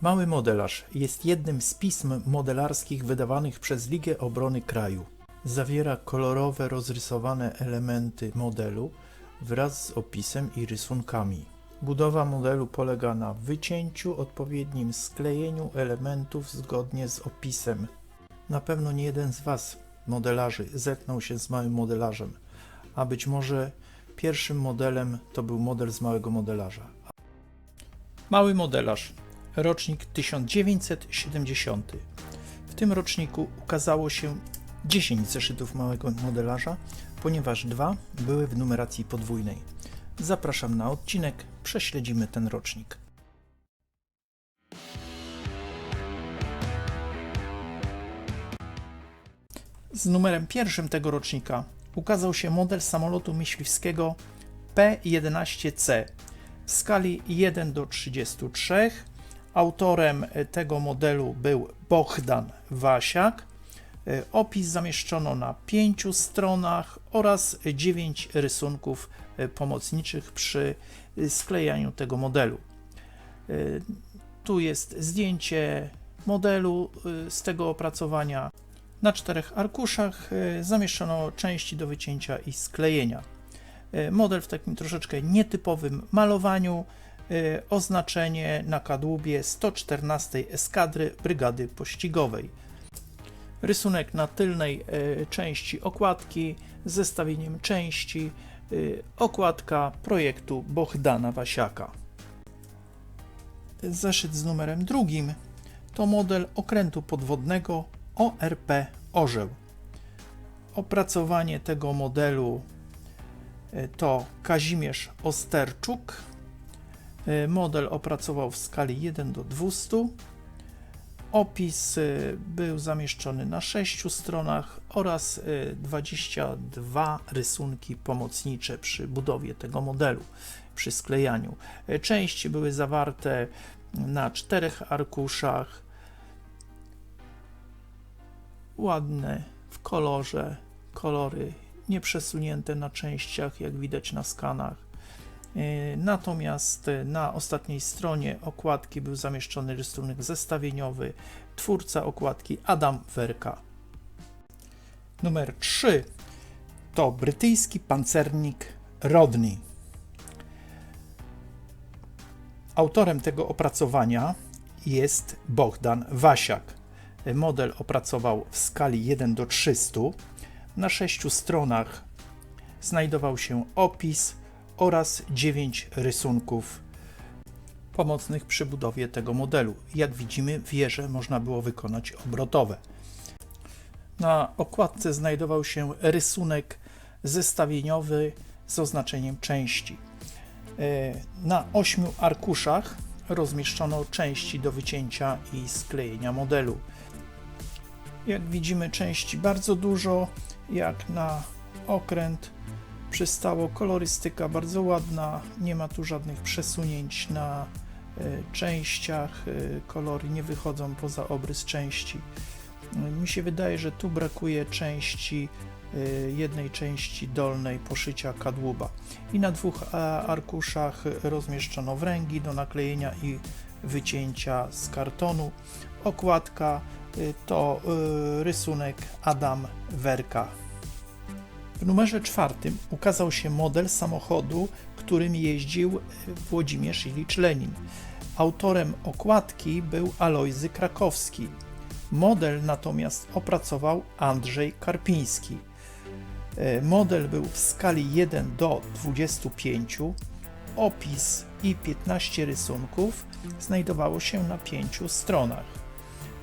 Mały modelarz jest jednym z pism modelarskich wydawanych przez Ligę Obrony Kraju. Zawiera kolorowe, rozrysowane elementy modelu wraz z opisem i rysunkami. Budowa modelu polega na wycięciu, odpowiednim sklejeniu elementów zgodnie z opisem. Na pewno nie jeden z Was, modelarzy, zetknął się z małym modelarzem, a być może pierwszym modelem to był model z małego modelarza. Mały modelarz, rocznik 1970. W tym roczniku ukazało się 10 zeszytów małego modelarza, ponieważ dwa były w numeracji podwójnej. Zapraszam na odcinek, prześledzimy ten rocznik. Z numerem pierwszym tego rocznika ukazał się model samolotu myśliwskiego P-11C w skali 1 do 33. Autorem tego modelu był Bohdan Wasiak. Opis zamieszczono na pięciu stronach oraz 9 rysunków pomocniczych przy sklejaniu tego modelu. Tu jest zdjęcie modelu z tego opracowania. Na czterech arkuszach e, zamieszczono części do wycięcia i sklejenia. E, Model w takim troszeczkę nietypowym malowaniu, e, oznaczenie na kadłubie 114 Eskadry Brygady Pościgowej. Rysunek na tylnej części okładki z zestawieniem części, okładka projektu Bohdana Wasiaka. Zeszyt z numerem drugim to model okrętu podwodnego ORP Orzeł. Opracowanie tego modelu to Kazimierz Osterczuk. E, Model opracował w skali 1 do 200. Opis e, był zamieszczony na 6 stronach oraz 22 rysunki pomocnicze przy budowie tego modelu, przy sklejaniu. Części były zawarte na czterech arkuszach ładne w kolorze, kolory nieprzesunięte na częściach, jak widać na skanach. E, Natomiast na ostatniej stronie okładki był zamieszczony rysunek zestawieniowy, twórca okładki Adam Werka. Numer 3 to brytyjski pancernik Rodney. Autorem tego opracowania jest Bogdan Wasiak. Model opracował w skali 1 do 300. Na sześciu stronach znajdował się opis oraz 9 rysunków pomocnych przy budowie tego modelu. Jak widzimy, wieże można było wykonać obrotowe. Na okładce znajdował się rysunek zestawieniowy z oznaczeniem części. E, na ośmiu arkuszach rozmieszczono części do wycięcia i sklejenia modelu. Jak widzimy, części bardzo dużo, jak na okręt. Przystało kolorystyka bardzo ładna, nie ma tu żadnych przesunięć na y, częściach, y, kolory nie wychodzą poza obrys części. Y, mi się wydaje, że tu brakuje części, jednej części dolnej poszycia kadłuba. I na dwóch arkuszach rozmieszczono wręgi do naklejenia i wycięcia z kartonu. Okładka to rysunek Adam Werka. W numerze czwartym ukazał się model samochodu, którym jeździł Włodzimierz Ilicz Lenin. Autorem okładki był Alojzy Krakowski. Model natomiast opracował Andrzej Karpiński. Y, model był w skali 1 do 25. Opis i 15 rysunków znajdowało się na pięciu stronach.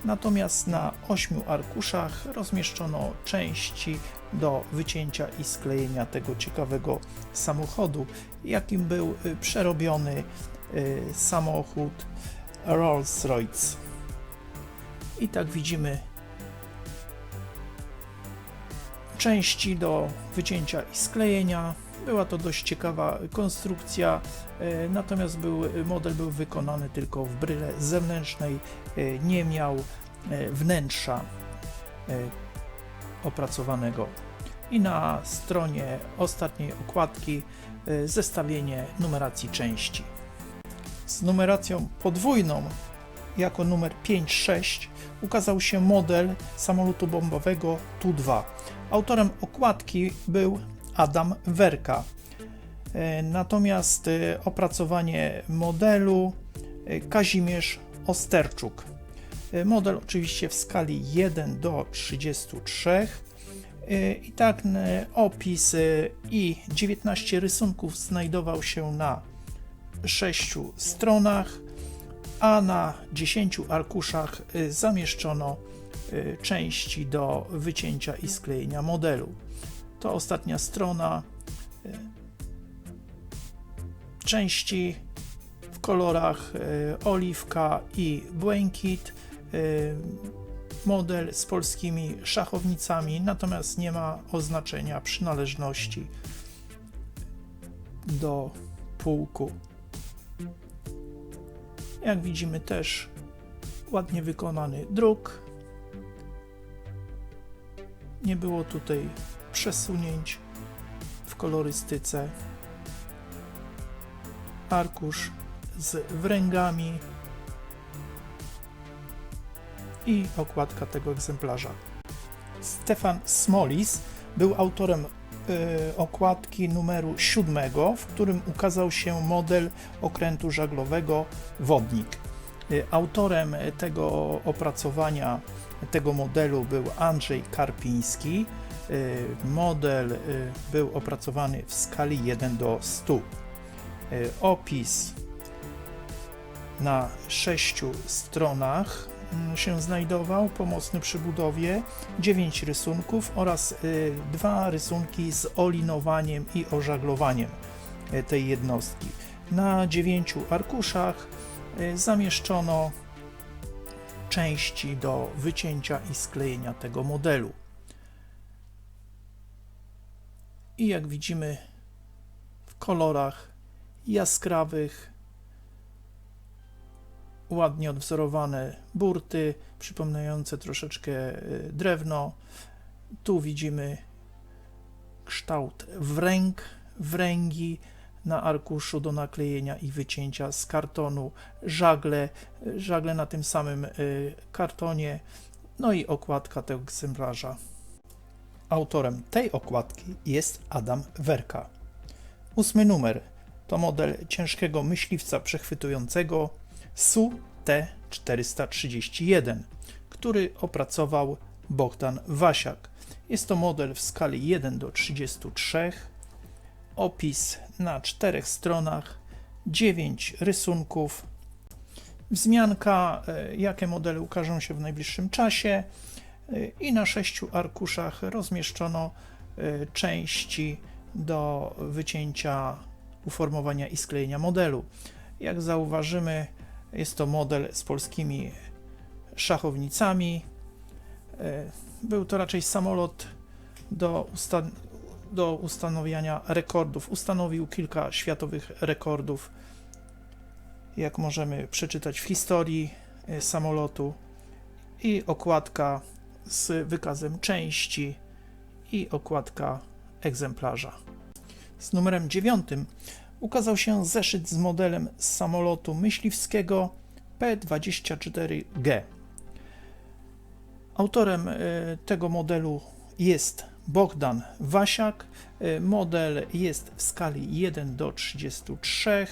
Natomiast na ośmiu arkuszach rozmieszczono części do wycięcia i sklejenia tego ciekawego samochodu, jakim był y, przerobiony y, samochód Rolls-Royce. I tak widzimy części do wycięcia i sklejenia. Była to dość ciekawa konstrukcja, y, natomiast był, model był wykonany tylko w bryle zewnętrznej, nie miał E, wnętrza e, opracowanego. I na stronie ostatniej okładki e, zestawienie numeracji części. Z numeracją podwójną jako numer 5-6 ukazał się model samolotu bombowego Tu-2. Autorem okładki był Adam Werka. E, Natomiast e, opracowanie modelu e, Kazimierz Osterczuk. Model oczywiście w skali 1 do 33. E, I tak opis i 19 rysunków znajdował się na 6 stronach, a na 10 arkuszach zamieszczono części do wycięcia i sklejenia modelu. To ostatnia strona. y, Części w kolorach y, oliwka i błękit. y, Model z polskimi szachownicami, natomiast nie ma oznaczenia przynależności do pułku. Jak widzimy też ładnie wykonany druk. Nie było tutaj przesunięć w kolorystyce. Arkusz z wręgami i okładka tego egzemplarza. Stefan Smolis był autorem y, okładki numeru 7, w którym ukazał się model okrętu żaglowego Wodnik. Y, Autorem tego opracowania, tego modelu był Andrzej Karpiński. Y, Model y, był opracowany w skali 1 do 100. Y, Opis na sześciu stronach mm, się znajdował, pomocny przy budowie, 9 rysunków oraz dwa rysunki z olinowaniem i ożaglowaniem tej jednostki. Na dziewięciu arkuszach zamieszczono części do wycięcia i sklejenia tego modelu. I jak widzimy w kolorach jaskrawych, ładnie odwzorowane burty, przypominające troszeczkę y, drewno. Tu widzimy kształt wręg, wręgi na arkuszu do naklejenia i wycięcia z kartonu, żagle, żagle na tym samym y, kartonie, no i okładka tego egzemplarza. Autorem tej okładki jest Adam Werka. Ósmy numer to model ciężkiego myśliwca przechwytującego SU-T431, który opracował Bogdan Wasiak. Jest to model w skali 1 do 33, opis na czterech stronach, 9 rysunków, wzmianka, e, jakie modele ukażą się w najbliższym czasie i na sześciu arkuszach rozmieszczono e, części do wycięcia, uformowania i sklejenia modelu. Jak zauważymy, jest to model z polskimi szachownicami. E, Był to raczej samolot do, usta- do ustanowienia rekordów. Ustanowił kilka światowych rekordów, jak możemy przeczytać w historii e, samolotu. I okładka z wykazem części i okładka egzemplarza. Z numerem 9 ukazał się zeszyt z modelem samolotu myśliwskiego P-24G. Autorem e, tego modelu jest Bogdan Wasiak. E, Model jest w skali 1 do 33.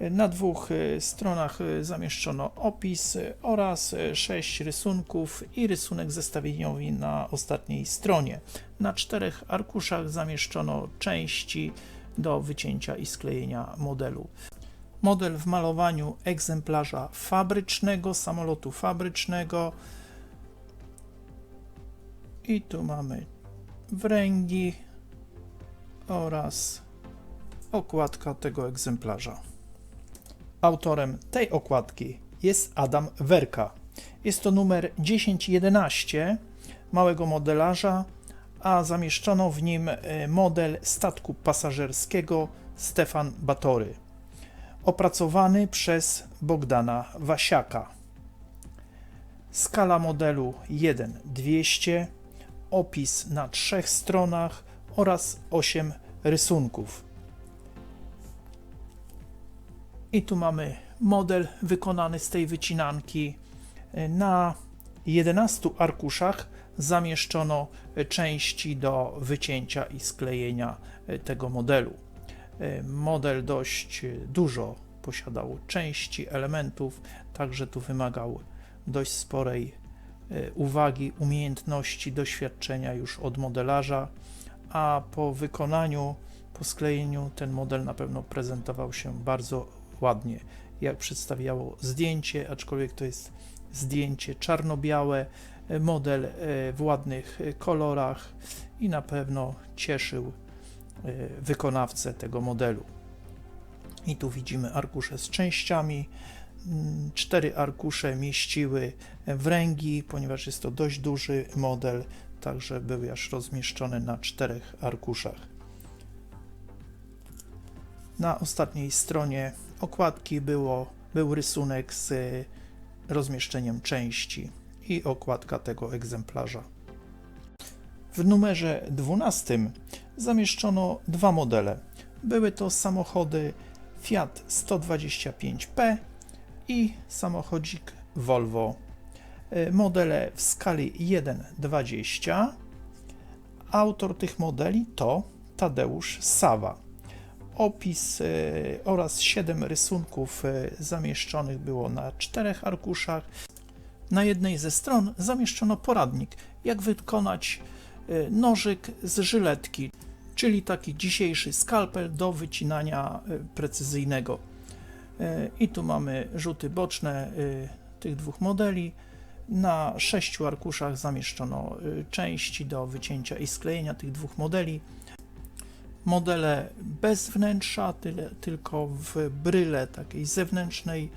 Na dwóch e, stronach e, zamieszczono opis e, oraz sześć rysunków i rysunek zestawieniowy na ostatniej stronie. Na czterech arkuszach zamieszczono części do wycięcia i sklejenia modelu. Model w malowaniu egzemplarza fabrycznego, samolotu fabrycznego. I tu mamy wręgi oraz okładka tego egzemplarza. Autorem tej okładki jest Adam Werka. Jest to numer 1011 małego modelarza, a zamieszczono w nim e, model statku pasażerskiego Stefan Batory, opracowany przez Bogdana Wasiaka. Skala modelu 1:200, opis na trzech stronach oraz 8 rysunków. I tu mamy model wykonany z tej wycinanki. Na 11 arkuszach zamieszczono części do wycięcia i sklejenia tego modelu. Model dość dużo posiadał części, elementów, także tu wymagał dość sporej e, uwagi, umiejętności, doświadczenia już od modelarza, a po wykonaniu, po sklejeniu ten model na pewno prezentował się bardzo ładnie, jak przedstawiało zdjęcie, aczkolwiek to jest zdjęcie czarno-białe, e, model e, w ładnych kolorach i na pewno cieszył wykonawcę tego modelu. I tu widzimy arkusze z częściami. Mm, Cztery arkusze mieściły wręgi, ponieważ jest to dość duży model, także były aż rozmieszczone na czterech arkuszach. Na ostatniej stronie okładki było, był rysunek z rozmieszczeniem części i okładka tego egzemplarza. W numerze 12 zamieszczono dwa modele. Były to samochody Fiat 125P i samochodzik Volvo. E, modele w skali 1.20. Autor tych modeli to Tadeusz Sawa. Opis e, oraz 7 rysunków e, zamieszczonych było na czterech arkuszach. Na jednej ze stron zamieszczono poradnik, jak wykonać nożyk z żyletki, czyli taki dzisiejszy skalpel do wycinania e, precyzyjnego. E, I tu mamy rzuty boczne e, tych dwóch modeli. Na sześciu arkuszach zamieszczono części do wycięcia i sklejenia tych dwóch modeli. Modele bez wnętrza, tyle, tylko w bryle takiej zewnętrznej.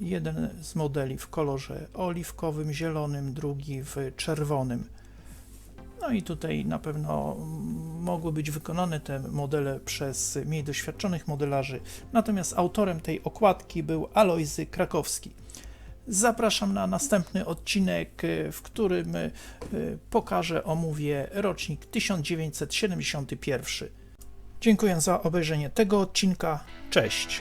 Jeden z modeli w kolorze oliwkowym, zielonym, drugi w czerwonym. No i tutaj na pewno mogły być wykonane te modele przez mniej doświadczonych modelarzy, natomiast autorem tej okładki był Alojzy Krakowski. Zapraszam na następny odcinek, w którym e, pokażę, omówię rocznik 1971. Dziękuję za obejrzenie tego odcinka. Cześć.